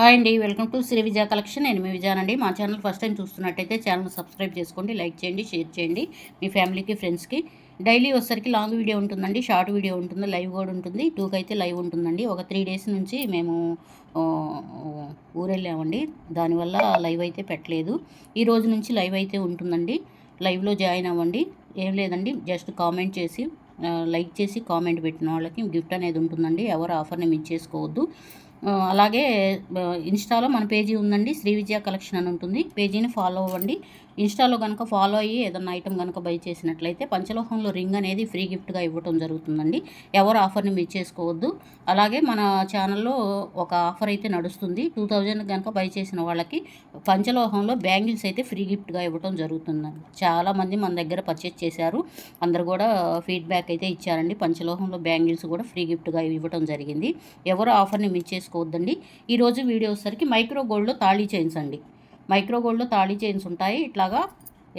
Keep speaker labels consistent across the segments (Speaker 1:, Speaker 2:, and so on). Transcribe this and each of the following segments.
Speaker 1: Hi అండి welcome to Shri Vijaya collection. నేను మీ విజయానండి మా ఛానల్ ఫస్ట్ టైం చూస్తున్నట్టయితే ఛానల్ సబ్స్క్రైబ్ చేసుకోండి లైక్ చేయండి షేర్ చేయండి మీ ఫ్యామిలీకి ఫ్రెండ్స్కి. డైలీ వచ్చేసరికి లాంగ్ వీడియో ఉంటుందండి షార్ట్ వీడియో ఉంటుంది లైవ్ కూడా ఉంటుంది. టూకి అయితే లైవ్ ఉంటుందండి. ఒక త్రీ డేస్ నుంచి మేము ఊరెళ్ళామండి. దానివల్ల లైవ్ అయితే పెట్టలేదు. ఈ రోజు నుంచి లైవ్ అయితే ఉంటుందండి. లైవ్లో జాయిన్ అవ్వండి. ఏం లేదండి జస్ట్ కామెంట్ చేసి లైక్ చేసి కామెంట్ పెట్టిన వాళ్ళకి గిఫ్ట్ అనేది ఉంటుందండి. ఎవరు ఆఫర్ని మిస్ చేసుకోవద్దు. అలాగే ఇన్స్టాలో మన పేజీ ఉందండి శ్రీ విజయ కలెక్షన్ అని ఉంటుంది. పేజీని ఫాలో అవ్వండి. ఇన్స్టాలో కనుక ఫాలో అయ్యి ఏదన్నా ఐటమ్ కనుక బై చేసినట్లయితే పంచలోహంలో రింగ్ అనేది ఫ్రీ గిఫ్ట్గా ఇవ్వటం జరుగుతుందండి. ఎవరు ఆఫర్ని మిస్ చేసుకోవద్దు. అలాగే మన ఛానల్లో ఒక ఆఫర్ అయితే నడుస్తుంది. టూ థౌజండ్ కనుక బై చేసిన వాళ్ళకి పంచలోహంలో బ్యాంగిల్స్ అయితే ఫ్రీ గిఫ్ట్గా ఇవ్వటం జరుగుతుందండి. చాలామంది మన దగ్గర పర్చేస్ చేశారు. అందరు కూడా ఫీడ్బ్యాక్ అయితే ఇచ్చారండి. పంచలోహంలో బ్యాంగిల్స్ కూడా ఫ్రీ గిఫ్ట్గా ఇవ్వటం జరిగింది. ఎవరు ఆఫర్ని మిస్ తీసుకోవద్దండి ఈరోజు వీడియో వచ్చేసరికి మైక్రో గోల్డ్లో తాళీ చైన్స్ అండి. మైక్రో గోల్డ్లో తాళీ చైన్స్ ఉంటాయి. ఇట్లాగా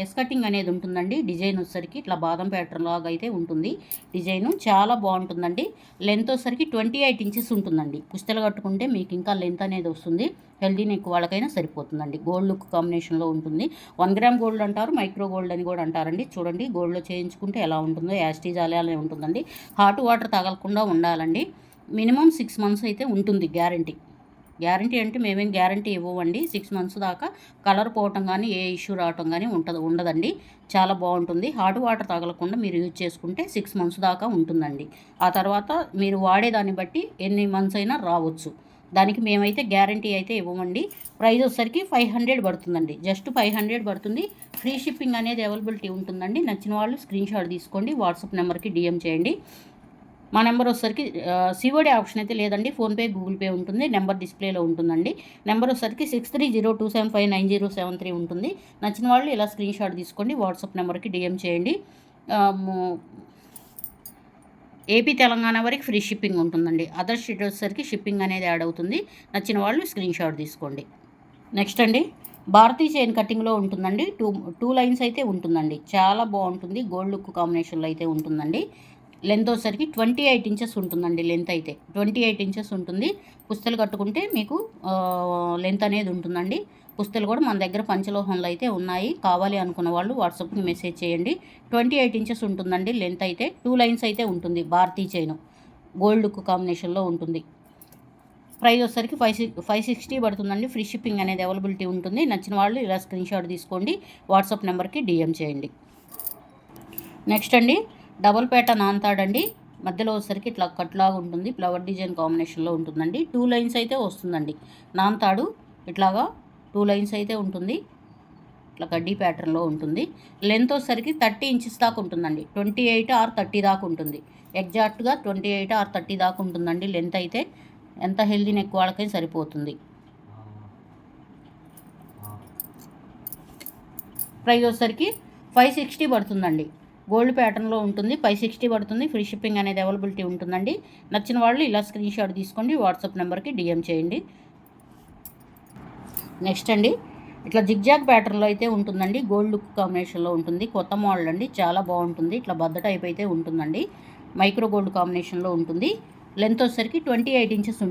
Speaker 1: ఎస్ కటింగ్ అనేది ఉంటుందండి. డిజైన్ వచ్చేసరికి ఇట్లా బాదం ప్యాటర్న్ లాగా అయితే ఉంటుంది. డిజైన్ చాలా బాగుంటుందండి. లెంత్ వచ్చేసరికి ట్వంటీ ఎయిట్ ఇంచెస్ ఉంటుందండి. పుస్తలు కట్టుకుంటే మీకు ఇంకా లెంత్ అనేది వస్తుంది. హెల్దీ నెక్ వాళ్ళకైనా సరిపోతుందండి. గోల్డ్ లుక్ కాంబినేషన్లో ఉంటుంది. వన్ గ్రామ్ గోల్డ్ అంటారు మైక్రో గోల్డ్ అని కూడా అంటారండి. చూడండి గోల్డ్లో చేయించుకుంటే ఎలా ఉంటుందో యాస్టీజ్ అలానే ఉంటుందండి. హాట్ వాటర్ తగలకుండా ఉండాలండి. మినిమం సిక్స్ మంత్స్ అయితే ఉంటుంది గ్యారంటీ. గ్యారంటీ అంటే మేమేం గ్యారంటీ ఇవ్వండి సిక్స్ మంత్స్ దాకా కలర్ పోవటం కానీ ఏ ఇష్యూ రావటం కానీ ఉంటుంది ఉండదండి. చాలా బాగుంటుంది. హాట్ వాటర్ తగలకుండా మీరు యూజ్ చేసుకుంటే సిక్స్ మంత్స్ దాకా ఉంటుందండి. ఆ తర్వాత మీరు వాడేదాన్ని బట్టి ఎన్ని మంత్స్ అయినా రావచ్చు. దానికి మేమైతే గ్యారంటీ అయితే ఇవ్వమండి. ప్రైస్ వచ్చేసరికి ఫైవ్ హండ్రెడ్ పడుతుందండి. జస్ట్ ఫైవ్ హండ్రెడ్ పడుతుంది. ఫ్రీ షిప్పింగ్ అనేది అవైలబిలిటీ ఉంటుందండి. నచ్చిన వాళ్ళు స్క్రీన్ షాట్ తీసుకోండి. వాట్సాప్ నెంబర్కి డిఎం చేయండి. మా నెంబర్ వచ్చేసరికి సిఓడి ఆప్షన్ అయితే లేదండి. ఫోన్పే గూగుల్ పే ఉంటుంది. నెంబర్ డిస్ప్లేలో ఉంటుందండి. నెంబర్ వచ్చేసరికి six three zero two seven five nine zero seven three ఉంటుంది. నచ్చిన వాళ్ళు ఇలా స్క్రీన్ షాట్ తీసుకోండి. వాట్సాప్ నెంబర్కి డిఎం చేయండి. ఏపీ తెలంగాణ వరకు ఫ్రీ షిప్పింగ్ ఉంటుందండి. అదర్ స్టేట్ వచ్చేసరికి షిప్పింగ్ అనేది యాడ్ అవుతుంది. నచ్చిన వాళ్ళు స్క్రీన్ షాట్ తీసుకోండి. నెక్స్ట్ అండి. భారతీ చైన్ కటింగ్లో ఉంటుందండి. టూ టూ లైన్స్ అయితే ఉంటుందండి. చాలా బాగుంటుంది. గోల్డ్ లుక్ కాంబినేషన్లో అయితే ఉంటుందండి. లెంత్ వచ్చేసరికి ట్వంటీ ఎయిట్ ఇంచెస్ ఉంటుందండి లెంత్ అయితే. ట్వంటీ ఎయిట్ ఇంచెస్ ఉంటుంది. పుస్తలు కట్టుకుంటే మీకు లెంత్ అనేది ఉంటుందండి. పుస్తలు కూడా మన దగ్గర పంచలోహంలో అయితే ఉన్నాయి. కావాలి అనుకున్న వాళ్ళు వాట్సాప్కి మెసేజ్ చేయండి. ట్వంటీ ఎయిట్ ఇంచెస్ ఉంటుందండి లెంత్ అయితే. టూ లైన్స్ అయితే ఉంటుంది భారతీ చైన్. గోల్డ్ లుక్ కాంబినేషన్లో ఉంటుంది. ప్రైస్ వచ్చేసరికి ఫైవ్ సిక్స్ ఫైవ్ సిక్స్టీ పడుతుందండి. ఫ్రీ షిప్పింగ్ అనేది అవైలబిలిటీ ఉంటుంది. నచ్చిన వాళ్ళు ఇలా స్క్రీన్ షాట్ తీసుకోండి. వాట్సాప్ నెంబర్కి డిఎం చేయండి. నెక్స్ట్ అండి డబుల్ పేట అండి మధ్యలో వచ్చేసరికి ఇట్లా కట్లాగా ఉంటుంది. ఫ్లవర్ డిజైన్ కాంబినేషన్లో ఉంటుందండి. టూ లైన్స్ అయితే వస్తుందండి. నాన్తాడు ఇట్లాగా టూ లైన్స్ అయితే ఉంటుంది. ఇట్లా గడ్డి ప్యాటర్న్లో ఉంటుంది. లెంత్ వచ్చేసరికి థర్టీ ఇంచెస్ దాకా ఉంటుందండి. ట్వంటీ ఎయిట్ ఆర్ థర్టీ దాకా ఉంటుంది. ఎగ్జాక్ట్గా ట్వంటీ ఎయిట్ ఆర్ థర్టీ దాకా ఉంటుందండి లెంత్ అయితే. ఎంత హెల్దీ నెక్ వాళ్ళకైనా సరిపోతుంది. ప్రైస్ వచ్చేసరికి ఫైవ్ సిక్స్టీ పడుతుందండి. గోల్డ్ ప్యాటర్న్లో ఉంటుంది. ఫైవ్ సిక్స్టీ పడుతుంది. ఫ్రీ షిప్పింగ్ అనేది అవైలబిలిటీ ఉంటుందండి. నచ్చిన వాళ్ళు ఇలా స్క్రీన్ షాట్ తీసుకోండి. వాట్సాప్ నెంబర్కి డిఎం చేయండి. నెక్స్ట్ అండి. ఇట్లా జిగ్జాగ్ ప్యాటర్న్లో అయితే ఉంటుందండి. గోల్డ్ లుక్ కాంబినేషన్లో ఉంటుంది. కొత్త మోడల్ అండి. చాలా బాగుంటుంది. ఇట్లా బద్ద టైప్ అయితే ఉంటుందండి. మైక్రో గోల్డ్ కాంబినేషన్లో ఉంటుంది. లెంత్ వచ్చేసరికి twenty eight inches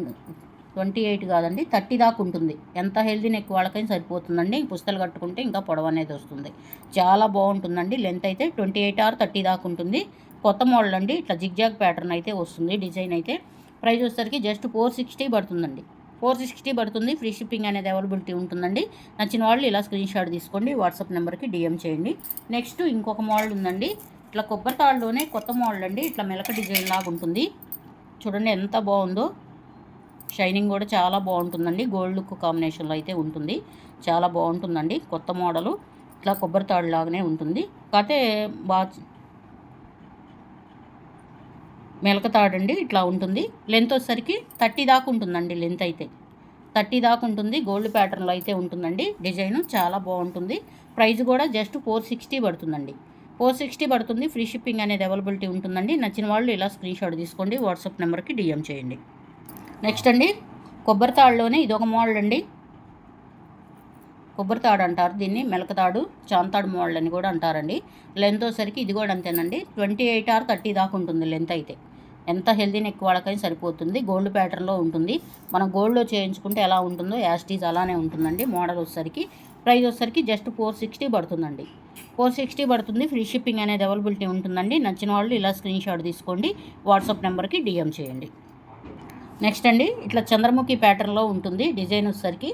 Speaker 1: twenty eight కాదండి థర్టీ దాకా ఉంటుంది. ఎంత హెల్దీ నెక్ వాళ్ళకైనా సరిపోతుందండి. పుస్తలు కట్టుకుంటే ఇంకా పొడవు అనేది వస్తుంది. చాలా బాగుంటుందండి. లెంత్ అయితే ట్వంటీ ఎయిట్ ఆర్ థర్టీ దాకా ఉంటుంది. కొత్త మోడల్ అండి. ఇట్లా జిగ్జాగ్ ప్యాటర్న్ అయితే వస్తుంది డిజైన్ అయితే. ప్రైస్ వచ్చేసరికి జస్ట్ ఫోర్ సిక్స్టీ పడుతుందండి. ఫోర్ సిక్స్టీ పడుతుంది. ఫ్రీ షిప్పింగ్ అనేది అవైలబిలిటీ ఉంటుందండి. నచ్చిన వాళ్ళు ఇలా స్క్రీన్ షాట్ తీసుకోండి. వాట్సాప్ నెంబర్కి డిఎం చేయండి. నెక్స్ట్ ఇంకొక మోడల్ ఉందండి. ఇట్లా కొబ్బరి తాళ్ళలోనే కొత్త మోడల్ అండి. ఇట్లా మెలక డిజైన్ లాగా ఉంటుంది. చూడండి ఎంత బాగుందో. షైనింగ్ కూడా చాలా బాగుంటుందండి. గోల్డ్ లుక్ కాంబినేషన్లో అయితే ఉంటుంది. చాలా బాగుంటుందండి. కొత్త మోడలు. ఇట్లా కొబ్బరి తాడు లాగానే ఉంటుంది. కాకపోతే బాగా మెలక తాడండి ఇట్లా ఉంటుంది. లెంత్ వచ్చేసరికి థర్టీ దాకా ఉంటుందండి లెంత్ అయితే. థర్టీ దాకా ఉంటుంది. గోల్డ్ ప్యాటర్న్లో అయితే ఉంటుందండి. డిజైన్ చాలా బాగుంటుంది. ప్రైస్ కూడా జస్ట్ ఫోర్ సిక్స్టీ పడుతుందండి. ఫోర్ సిక్స్టీ పడుతుంది. ఫ్రీ షిప్పింగ్ అనేది అవైలబిలిటీ ఉంటుందండి. నచ్చిన వాళ్ళు ఇలా స్క్రీన్షాట్ తీసుకోండి. వాట్సాప్ నెంబర్కి డిఎం చేయండి. నెక్స్ట్ అండి కొబ్బరి తాడులోనే ఇది ఒక మోడల్ అండి. కొబ్బరి తాడు అంటారు దీన్ని మెలకతాడు చాంతాడు మోడల్ అని కూడా అంటారండి. లెంత్ వచ్చేసరికి ఇది కూడా అంతేనండి. ట్వంటీ ఎయిట్ ఆర్ థర్టీ దాకా ఉంటుంది లెంత్ అయితే. ఎంత హెల్దీ నెక్ వాళ్ళకైనా సరిపోతుంది. గోల్డ్ ప్యాటర్న్లో ఉంటుంది. మనం గోల్డ్లో చేయించుకుంటే ఎలా ఉంటుందో యాస్టీజ్ అలానే ఉంటుందండి మోడల్ వచ్చేసరికి. ప్రైస్ వచ్చేసరికి జస్ట్ ఫోర్ సిక్స్టీ పడుతుందండి. ఫోర్ సిక్స్టీ పడుతుంది. ఫ్రీ షిప్పింగ్ అనేది అవైలబిలిటీ ఉంటుందండి. నచ్చిన వాళ్ళు ఇలా స్క్రీన్ షాట్ తీసుకోండి. వాట్సాప్ నెంబర్కి డిఎం చేయండి. నెక్స్ట్ అండి ఇట్లా చంద్రముఖి ప్యాటర్న్లో ఉంటుంది డిజైన్ వచ్చేసరికి.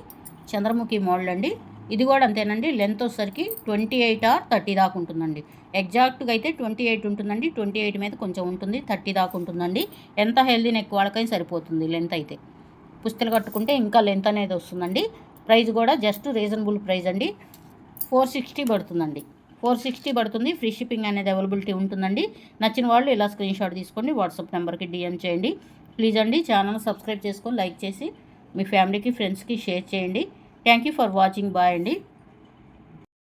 Speaker 1: చంద్రముఖి మోడల్ అండి. ఇది కూడా అంతేనండి లెంత్ వచ్చేసరికి ట్వంటీ ఎయిట్ ఆర్ థర్టీ దాకా ఉంటుందండి. ఎగ్జాక్ట్గా అయితే ట్వంటీ ఎయిట్ ఉంటుందండి ట్వంటీ ఎయిట్ మీద కొంచెం ఉంటుంది థర్టీ దాకా ఉంటుందండి. ఎంత హెల్దీ నెక్ వాళ్ళకైనా సరిపోతుంది లెంత్ అయితే. పుస్తలు కట్టుకుంటే ఇంకా లెంత్ అనేది వస్తుందండి. ప్రైస్ కూడా జస్ట్ రీజనబుల్ ప్రైస్ అండి. ఫోర్ సిక్స్టీ పడుతుందండి. ఫోర్ సిక్స్టీ పడుతుంది ఫ్రీ షిప్పింగ్ అనేది అవైలబిలిటీ ఉంటుందండి. నచ్చిన వాళ్ళు ఇలా స్క్రీన్ షాట్ తీసుకోండి వాట్సాప్ నెంబర్కి డిఎం చేయండి. ప్లీజ్ అండి ఛానల్ సబ్స్క్రైబ్ చేసుకొని లైక్ చేసి మీ ఫ్యామిలీకి ఫ్రెండ్స్కి షేర్ చేయండి. Thank you for watching. Bye అండి.